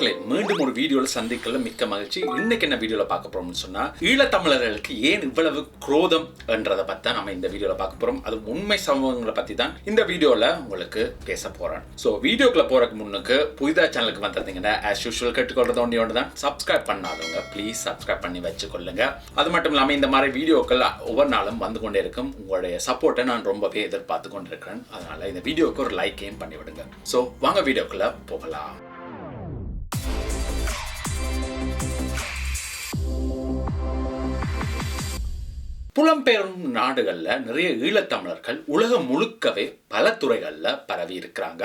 மக்களே மீண்டும் ஒரு வீடியோவில் சந்திக்கல மிக்க மகிழ்ச்சி. இன்னைக்கு என்ன வீடியோவில் பார்க்க போறோம்னு சொன்னா ஈழத்தமிழர்களுக்கு ஏன் இவ்வளவு குரோதம் என்றதை பத்தி தான் நம்ம இந்த வீடியோவில் பார்க்க போறோம். அது உண்மை சம்பவங்களை பத்தி தான் இந்த வீடியோவில் உங்களுக்கு பேச போறேன். ஸோ வீடியோக்குள்ள போறதுக்கு முன்னுக்கு புதிதா சேனலுக்கு வந்திருந்தீங்கன்னா ஆஸ் யூஷுவல் கேட்டுக்கொள்றது ஒன்றே ஒன்று தான். சப்ஸ்கிரைப் பண்ணாதவங்க ப்ளீஸ் சப்ஸ்கிரைப் பண்ணி வச்சுக்கொள்ளுங்க. அது மட்டும் இல்லாமல் இந்த மாதிரி வீடியோக்கள் ஒவ்வொரு நாளும் வந்து கொண்டே இருக்கும். உங்களுடைய சப்போர்ட்டை நான் ரொம்பவே எதிர்பார்த்து கொண்டிருக்கிறேன். அதனால இந்த வீடியோக்கு ஒரு லைக்கையும் பண்ணிவிடுங்க. ஸோ வாங்க வீடியோக்குள்ள போகலாம். புலம்பெயரும் நாடுகளில் நிறைய ஈழத்தமிழர்கள் உலகம் முழுக்கவே பல துறைகளில் பரவி இருக்கிறாங்க.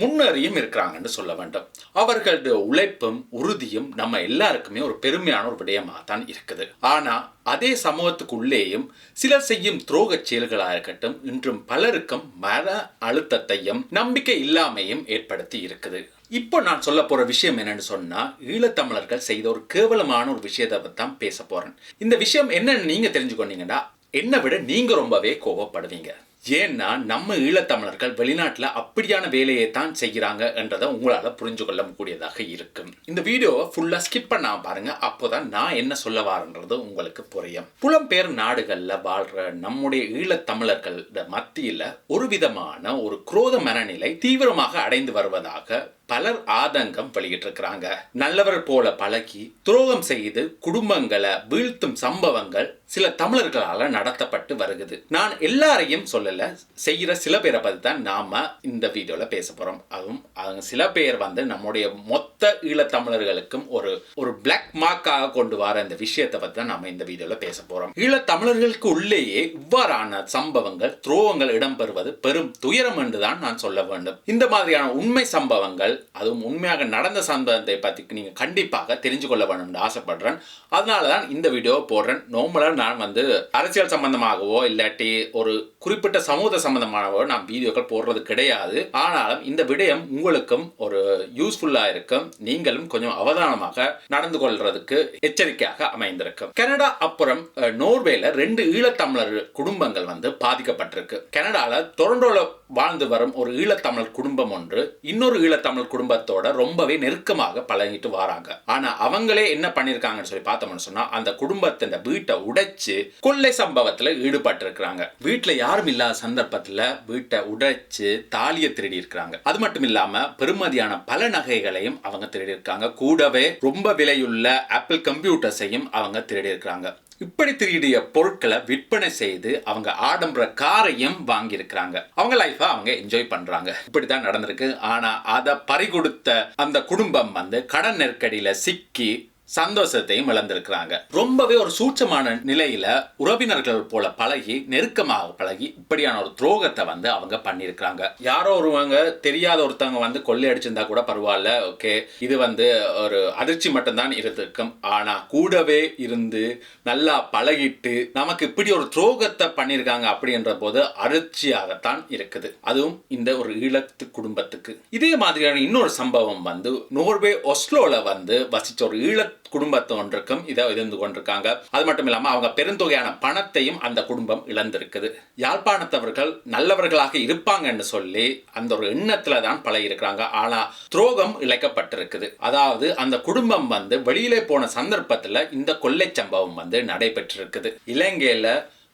முன்னேறியும் இருக்கிறாங்கன்னு சொல்ல வேண்டும். அவர்களுடைய உழைப்பும் உறுதியும் நம்ம எல்லாருக்குமே ஒரு பெருமையான ஒரு விடயமாக தான் இருக்குது. ஆனால் அதே சமூகத்துக்குள்ளேயும் சிலர் செய்யும் துரோக செயல்களாக இருக்கட்டும் இன்றும் பலருக்கும் மன அழுத்தத்தையும் நம்பிக்கை இல்லாமையும் ஏற்படுத்தி இருக்குது. இப்போ நான் சொல்ல போகிற விஷயம் என்னன்னு சொன்னால் ஈழத்தமிழர்கள் செய்த ஒரு கேவலமான ஒரு விஷயத்தை தான் பேச போகிறேன் இந்த விஷயம் என்னன்னு நீங்கள் தெரிஞ்சுக்கொண்டீங்கன்னா என்னை விட நீங்கள் ரொம்பவே கோபப்படுவீங்க ஏன்னா நம்ம ஈழத்தமிழர்கள் வெளிநாட்டில் அப்படியான வேலையை தான் செய்கிறாங்க என்றதை உங்களால் புரிஞ்சு கொள்ள கூடியதாக இருக்கும். இந்த வீடியோவை ஃபுல்லாக ஸ்கிப் பண்ணாம பாருங்க. அப்போதான் நான் என்ன சொல்ல வரேன்றது உங்களுக்கு புரியும். புலம்பெயர் நாடுகளில் வாழ்கிற நம்முடைய ஈழத்தமிழர்கள் மத்தியில் ஒரு விதமான ஒரு குரோத மனநிலை தீவிரமாக அடைந்து வருவதாக பலர் ஆதங்கம் வெளியிட்டிருக்கிறாங்க. நல்லவர் போல பழகி துரோகம் செய்து குடும்பங்களை வீழ்த்தும் சம்பவங்கள் சில தமிழர்களால நடத்தப்பட்டு வருகிறது நான் எல்லாரையும் சொல்லலை செய்யற சில பேரை பத்தி தான் நாம இந்த வீடியோல பேச போறோம். அதுவும் அவங்க சில பேர் வந்து நம்முடைய மொத்த ஈழத்தமிழர்களுக்கும் ஒரு ஒரு பிளாக் மார்க்காக கொண்டு வர இந்த விஷயத்தை பத்தி தான் நாம இந்த வீடியோவில் பேச போறோம். ஈழத்தமிழர்களுக்கு உள்ளேயே இவ்வாறான சம்பவங்கள் துரோகங்கள் இடம்பெறுவது பெரும் துயரம் என்று தான் நான் சொல்ல வேண்டும். இந்த மாதிரியான உண்மை சம்பவங்கள் அதுவும் உண்மையாக நடந்த சம்பவத்தை பற்றி நீங்கள் கண்டிப்பாக தெரிஞ்சு கொள்ள வேணும்னு ஆசைப்படுறேன். அதனால தான் இந்த வீடியோ போடுறேன். நோம்பலாக நான் வந்து அரசியல் சம்பந்தமாகவோ இல்லாட்டி ஒரு குறிப்பிட்ட சமூக சம்பந்தமாகவோ நான் வீடியோக்கள் போடுறது கிடையாது. ஆனாலும் இந்த விடயம் உங்களுக்கும் ஒரு யூஸ்ஃபுல்லாக இருக்கும். நீங்களும் கொஞ்சம் அவதானமாக நடந்து கொள்றதுக்கு எச்சரிக்கையாக அமைந்திருக்கும். கனடா அப்புறம் நோர்வேல ரெண்டு ஈழத்தமிழர் குடும்பங்கள் வந்து பாதிக்கப்பட்டிருக்கு. கனடாவில் டொரண்டோல வாழ்ந்து வரும் ஒரு ஈழத்தமிழர் குடும்பம் ஒன்று இன்னொரு ஈழத்தமிழ் குடும்பத்தோட ரொம்பவே நெருக்கமாக பழகிட்டு வராங்க. ஆனா அவங்களே என்ன பண்ணிருக்காங்கன்னு சொல்லி பார்த்தோம்னு சொன்னா அந்த குடும்பத்தின் வீட்டை உடை உடைச்சு கொள்ளை சம்பவத்துல ஈடுபட்டிருக்கிறாங்க. வீட்டில் வீட்டுல யாரும் இல்லாத சந்தர்ப்பத்துல வீட்டை உடைச்சு தாலியை திருடி இருக்கிறாங்க. அது மட்டும் இல்லாம பெருமதியான பல நகைகளையும் அவங்க திருடி இருக்காங்க. கூடவே ரொம்ப விலையுள்ள ஆப்பிள் கம்ப்யூட்டர்ஸையும் அவங்க திருடி இருக்காங்க இப்படி திருடிய பொருட்களை விற்பனை செய்து அவங்க ஆடம்பர காரையும் வாங்கி இருக்கிறாங்க. அவங்க லைஃபை அவங்க என்ஜாய் பண்றாங்க. இப்படிதான் நடந்திருக்கு. ஆனா அதை பறிகொடுத்த அந்த குடும்பம் வந்து கடன் நெருக்கடியில சிக்கி சந்தோஷத்தையும் இழந்திருக்கிறாங்க. ரொம்பவே ஒரு சூட்சமான நிலையில உறவினர்கள் போல பழகி நெருக்கமாக பழகி இப்படியான ஒரு துரோகத்தை வந்து அவங்க பண்ணியிருக்கிறாங்க. யாரோ ஒருவங்க தெரியாத ஒருத்தவங்க வந்து கொள்ளை அடிச்சிருந்தா கூட பரவாயில்ல ஓகே. இது வந்து ஒரு அதிர்ச்சி மட்டும்தான் இருந்திருக்கும். ஆனா கூடவே இருந்து நல்லா பழகிட்டு நமக்கு இப்படி ஒரு துரோகத்தை பண்ணியிருக்காங்க அப்படின்ற போது அதிர்ச்சியாகத்தான் இருக்குது. அதுவும் இந்த ஒரு ஈழத்து குடும்பத்துக்கு. இதே மாதிரியான இன்னொரு சம்பவம் வந்து நோர்வே ஒஸ்லோல வந்து வசிச்ச ஒரு ஈழத்து குடும்பத்தொன்றுக்கும் இதை இருந்து கொண்டிருக்காங்க. அது மட்டும் இல்லாமல் அவங்க பெருந்தொகையான பணத்தையும் அந்த குடும்பம் இழந்திருக்குது. யாழ்ப்பாணத்தவர்கள் நல்லவர்களாக இருப்பாங்கன்னு சொல்லி அந்த ஒரு எண்ணத்துல தான் பழகி இருக்கிறாங்க ஆனா துரோகம் இழைக்கப்பட்டிருக்குது. அதாவது அந்த குடும்பம் வந்து வெளியிலே போன சந்தர்ப்பத்தில் இந்த கொள்ளை சம்பவம் வந்து நடைபெற்றிருக்குது. இலங்கையில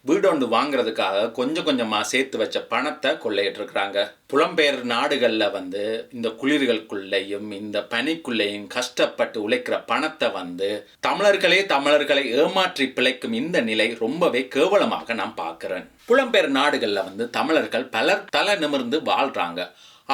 வீடு ஒன்று வாங்குறதுக்காக கொஞ்சம் கொஞ்சமா சேர்த்து வச்ச பணத்தை கொள்ளையிட்டிருக்கிறாங்க. புலம்பெயர் நாடுகளில் வந்து இந்த குளிர்களுக்குள்ளேயும் இந்த பனிக்குள்ளேயும் கஷ்டப்பட்டு உழைக்கிற பணத்தை வந்து தமிழர்களே தமிழர்களை ஏமாற்றி பிழைக்கும் இந்த நிலை ரொம்பவே கேவலமாக நான் பார்க்குறேன். புலம்பெயர் நாடுகளில் வந்து தமிழர்கள் பலர் தலை நிமிர்ந்து வாழ்கிறாங்க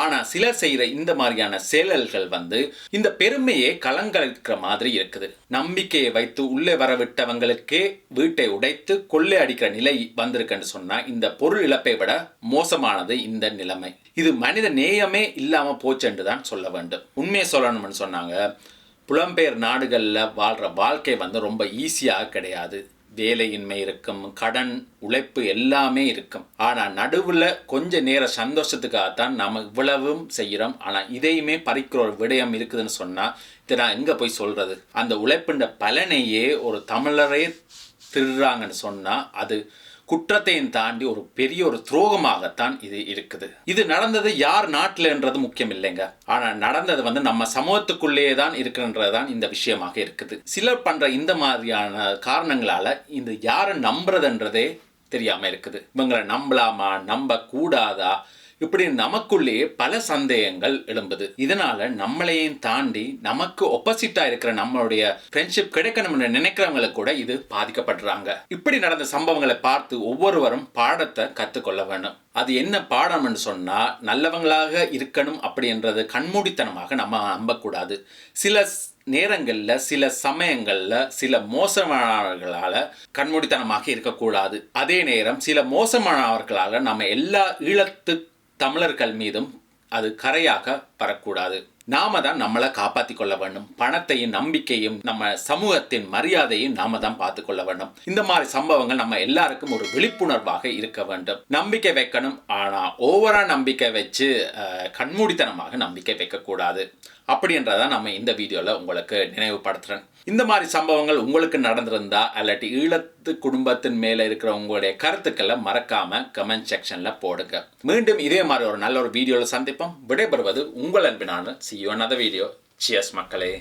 ஆனால் சிலர் செய்கிற இந்த மாதிரியான செயல்கள் வந்து இந்த பெருமையை கலங்கரிக்கிற மாதிரி இருக்குது. நம்பிக்கையை வைத்து உள்ளே வரவிட்டவங்களுக்கே வீட்டை உடைத்து கொள்ளை அடிக்கிற நிலை வந்திருக்குன்னு சொன்னால் இந்த பொருள் இழப்பை விட மோசமானது இந்த நிலைமை. இது மனித நேயமே இல்லாமல் போச்சுன்னு தான் சொல்ல வேண்டும். உண்மையை சொல்லணும்னு சொன்னாங்க. புலம்பெயர் நாடுகளில் வாழ்கிற வாழ்க்கை வந்து ரொம்ப ஈஸியாக கிடையாது. வேலையின்மை இருக்கும் கடன் உழைப்பு எல்லாமே இருக்கும். ஆனால் நடுவில் கொஞ்ச நேர சந்தோஷத்துக்காகத்தான் நம்ம இவ்வளவும் செய்கிறோம். ஆனால் இதையுமே பறிக்கிற ஒரு விடயம் இருக்குதுன்னு சொன்னால் இதை நான் எங்கே போய் சொல்கிறது அந்த உழைப்புன்ற பலனையே ஒரு தமிழரே திருடுறாங்கன்னு சொன்னால் அது குற்றத்தையும் தாண்டி ஒரு பெரிய ஒரு துரோகமாகத்தான் இது இருக்குது. இது நடந்தது யார் நாட்டில்ன்றது முக்கியம் இல்லைங்க ஆனால் நடந்தது வந்து நம்ம சமூகத்துக்குள்ளேயே தான் இருக்குன்றதுதான் இந்த விஷயமாக இருக்குது. சிலர் பண்ற இந்த மாதிரியான காரணங்களால இந்த யாரை நம்புறதுன்றதே தெரியாம இருக்குது. இவங்களை நம்பலாமா? நம்ப கூடாதா இப்படி நமக்குள்ளேயே பல சந்தேகங்கள் எழும்புது. இதனால நம்மளையும் தாண்டி நமக்கு ஒப்போசிட்டா இருக்கிற நம்மளுடைய ஃப்ரெண்ட்ஷிப் கிடைக்கணும்னு நினைக்கிறவங்களுக்கு கூட இது பாதிக்கப்படுறாங்க. இப்படி நடந்த சம்பவங்களை பார்த்து ஒவ்வொருவரும் பாடத்தை கற்றுக்கொள்ள வேண்டும். அது என்ன பாடம்னு சொன்னால் நல்லவங்களாக இருக்கணும் அப்படின்றது கண்மூடித்தனமாக நம்ம நம்பக்கூடாது. சில நேரங்களில் சில சமயங்களில் சில மோசமானவர்களால் கண்மூடித்தனமாக இருக்கக்கூடாது. அதே நேரம் சில மோசமானவர்களால் நம்ம எல்லா ஈழத்து தமிழர்கள் மீதும் அது கரையாக வரக்கூடாது நாம தான் நம்மளை காப்பாற்றி கொள்ள வேண்டும். பணத்தையும் நம்பிக்கையும் நம்ம சமூகத்தின் மரியாதையும் நாம தான் பார்த்து கொள்ள வேண்டும். இந்த மாதிரி சம்பவங்கள் நம்ம எல்லாருக்கும் ஒரு விழிப்புணர்வாக இருக்க வேண்டும். நம்பிக்கை வைக்கணும். ஆனால் ஓவரா நம்பிக்கை வச்சு கண்மூடித்தனமாக நம்பிக்கை வைக்கக்கூடாது அப்படின்றத நம்ம இந்த வீடியோவில் உங்களுக்கு நினைவுபடுத்துகிறேன் இந்த மாதிரி சம்பவங்கள் உங்களுக்கு நடந்திருந்தா அல்லாட்டி ஈழத்து குடும்பத்தின் மேலே இருக்கிற உங்களுடைய கருத்துக்களை மறக்காமல் கமெண்ட் செக்ஷனில் போடுங்க. மீண்டும் இதே மாதிரி ஒரு நல்ல ஒரு வீடியோவில் சந்திப்போம். விடைபெறுவது உங்கள் அன்பினான சி யூ வீடியோ சியர்ஸ் மக்களே.